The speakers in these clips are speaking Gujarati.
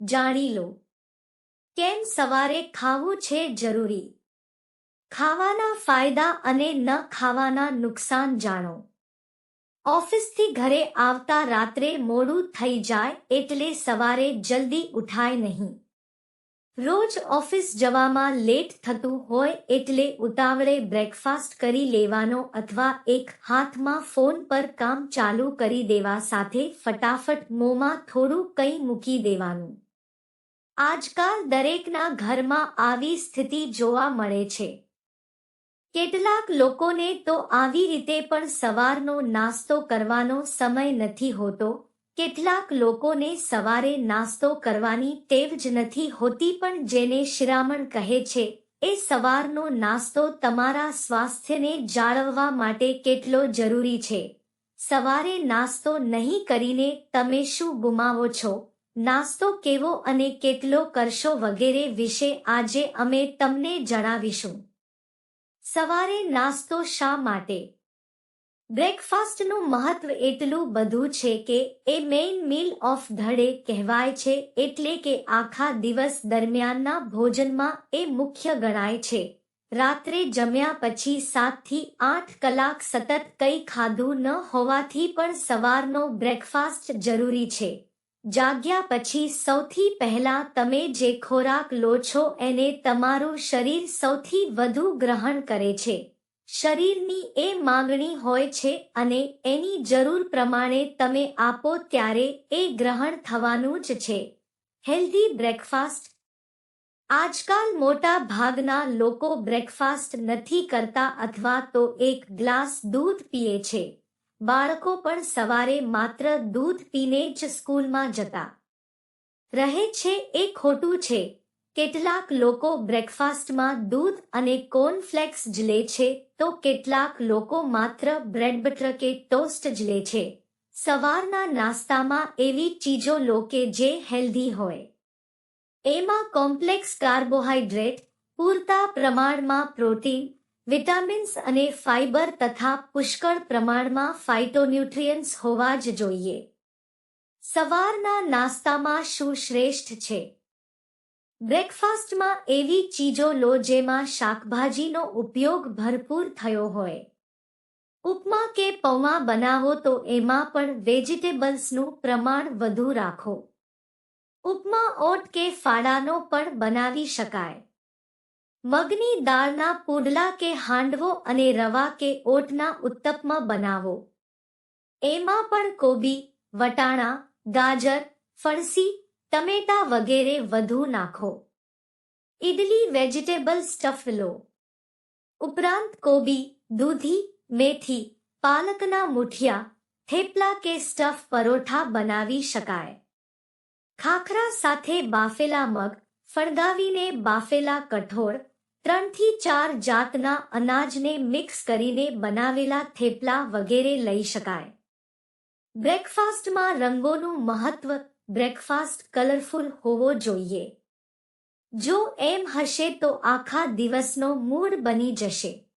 જાણી લો. કેમ સવારે ખાવું છે જરૂરી? ખાવાના ફાયદા અને ન ખાવાના નુકસાન જાણો. ઓફિસથી ઘરે આવતા રાત્રે મોડું થઈ જાય એટલે સવારે જલ્દી ઉઠાય નહીં. રોજ ઓફિસ જવામાં લેટ થતું હોય એટલે ઉતાવળે બ્રેકફાસ્ટ કરી લેવાનો અથવા એક હાથમાં ફોન પર કામ ચાલુ કરી દેવા સાથે ફટાફટ મોંમાં થોડું કંઈ મૂકી દેવાનું. આજકાલ દરેકના ઘરમાં આવી સ્થિતિ જોવા મળે છે. કેટલાક લોકોને તો આવી રીતે પણ સવારનો નાસ્તો કરવાનો સમય નથી હોતો. કેટલાક લોકોને સવારે નાસ્તો કરવાની ટેવ જ નથી હોતી પણ જેને શિરામણ કહે છે, એ સવારનો નાસ્તો તમારા સ્વાસ્થ્યને જાળવવા માટે કેટલો જરૂરી છે. સવારે નાસ્તો નહીં કરીને તમે શું ગુમાવો છો? નાસ્તો કેવો અને કેટલો કરશો વગેરે વિશે આજે અમે તમને જણાવીશું. સવારે નાસ્તો શા માટે? બ્રેકફાસ્ટનું મહત્વ એટલું બધું છે કે એ main meal of the day કહેવાય છે એટલે કે આખા દિવસ દરમિયાનના ભોજનમાં એ મુખ્ય ગણાય છે. રાત્રે જમ્યા પછી સાતથી આઠ કલાક સતત કંઈ ખાધું ન હોવાથી પણ સવારનો બ્રેકફાસ્ટ જરૂરી છે. જાગ્યા પછી સૌથી પહેલા તમે જે ખોરાક લો છો એને તમારું શરીર સૌથી વધુ ગ્રહણ કરે છે. શરીરની એ માંગણી હોય છે અને એની જરૂર પ્રમાણે તમે આપો ત્યારે એ ગ્રહણ થવાનું જ છે. Healthy breakfast. આજકાલ મોટા ભાગના લોકો બ્રેકફાસ્ટ નથી કરતા અથવા તો એક ગ્લાસ દૂધ પીએ છે. બાળકો પણ સવારે માત્ર દૂધ પીને જ સ્કૂલમાં જતા. રહે છે એ ખોટું છે. કેટલાક લોકો બ્રેકફાસ્ટમાં દૂધ અને કોર્નફ્લેક્સ જ લે છે તો કેટલાક લોકો માત્ર બ્રેડ બટર કે ટોસ્ટ જ લે છે. સવારના નાસ્તામાં એવી ચીજો લો કે જે હેલ્ધી હોય. એમાં કોમ્પ્લેક્સ કાર્બોહાઈડ્રેટ, પૂરતા પ્રમાણમાં પ્રોટીન વિટામિન્સ અને ફાઇબર તથા પુષ્કળ પ્રમાણમાં ફાઇટોન્યુટ્રિયન્ટ્સ હોવા જ જોઈએ. સવારના નાસ્તામાં શું શ્રેષ્ઠ છે? બ્રેકફાસ્ટમાં એવી ચીજો લો જેમાં શાકભાજીનો ઉપયોગ ભરપૂર થયો હોય. ઉપમા કે પૌવા બનાવો તો એમાં પણ વેજીટેબલ્સનું પ્રમાણ વધુ રાખો. ઉપમા, ઓટ કે ફાળાનો પણ બનાવી શકાય. મગની દાળના પુડલા કે હાંડવો અને રવા કે ઓટના ઉત્તપમાં બનાવો. એમાં પણ કોબી, વટાણા, ગાજર, ફણસી, ટમેટા વગેરે વધુ નાખો. ઇડલી વેજીટેબલ સ્ટફ લો. ઉપરાંત કોબી, દૂધી, મેથી, પાલકના મુઠિયા, થેપલા કે સ્ટફ પરોઠા બનાવી શકાય. ખાખરા સાથે બાફેલા મગ ફણગાવીને બાફેલા કઠોળ ત્રણથી ચાર જાતના અનાજને મિક્સ કરીને બનાવેલા થેપલા વગેરે લઈ શકાય. બ્રેકફાસ્ટમાં રંગોનું મહત્વ બ્રેકફાસ્ટ કલરફુલ હોવો જોઈએ. જો એમ હશે તો આખા દિવસનો મૂડ બની જશે.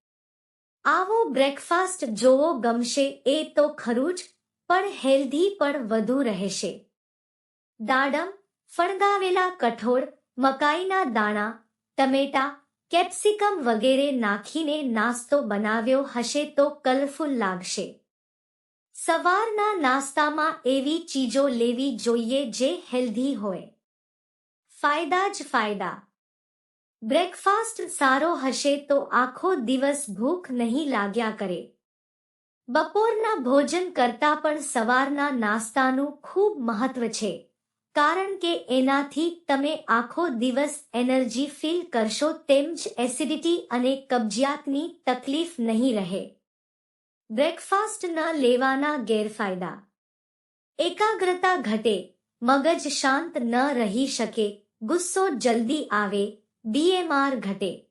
આવો બ્રેકફાસ્ટ જોવો ગમશે એ તો ખરું જ, પણ હેલ્ધી પણ વધુ રહેશે. દાડમ, ફણગાવેલા કઠોળ, મકાઈના દાણા, ટમેટા કેપ્સિકમ વગેરે નાખીને નાસ્તો બનાવ્યો હશે તો કલરફુલ લાગશે. સવારના નાસ્તામાં એવી ચીજો લેવી જોઈએ જે હેલ્ધી હોય. ફાયદા જ ફાયદા. બ્રેકફાસ્ટ સારો હશે તો આખો દિવસ ભૂખ નહીં લાગ્યા કરે. બપોરના ભોજન કરતા પણ સવારના નાસ્તાનું ખૂબ મહત્વ છે. કારણ કે એનાથી તમે આખો દિવસ એનર્જી ફીલ કરશો તેમ જ એસિડિટી અને કબજિયાતની તકલીફ નહીં રહે. બ્રેકફાસ્ટ ન લેવાના ગેરફાયદા. એકાગ્રતા ઘટે, મગજ શાંત ન રહી શકે, ગુસ્સો જલ્દી આવે, બીએમઆર ઘટે.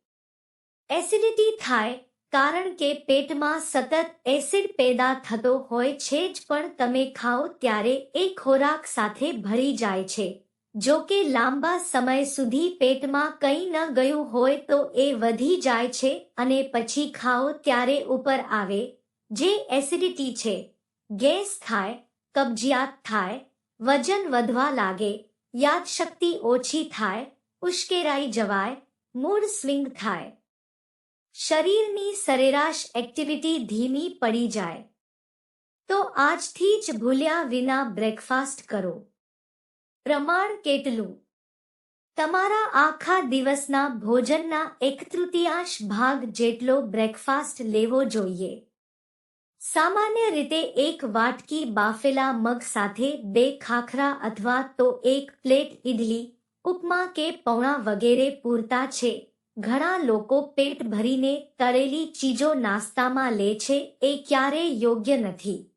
એસિડિટી થાય કારણ કે પેટમાં સતત એસિડ પેદા થતો હોય છે જ પણ તમે ખાઓ ત્યારે એ ખોરાક સાથે ભરી જાય છે. જો કે લાંબા સમય સુધી પેટમાં કંઈ ન ગયું હોય તો એ વધી જાય છે અને પછી ખાઓ ત્યારે ઉપર આવે, જે એસિડિટી છે. ગેસ થાય, કબજિયાત થાય, વજન વધવા લાગે, યાદશક્તિ ઓછી થાય, ઉશ્કેરાઈ જવાય, મૂડ સ્વિંગ થાય. શરીરની સરેરાશ એક્ટિવિટી ધીમી પડી જાય. તો આજથી જ ભૂલ્યા વિના બ્રેકફાસ્ટ કરો. પ્રમાણ કેટલું? તમારા આખા દિવસના ભોજનના એક તૃતીયાંશ ભાગ જેટલો બ્રેકફાસ્ટ લેવો જોઈએ. સામાન્ય રીતે એક વાટકી બાફેલા મગ સાથે બે ખાખરા અથવા તો એક પ્લેટ ઇડલી ઉપમા કે પૌણા વગેરે પૂરતા છે. ઘણા લોકો પેટ ભરીને તળેલી ચીજો નાસ્તામાં લે છે એ ક્યારેય યોગ્ય નથી.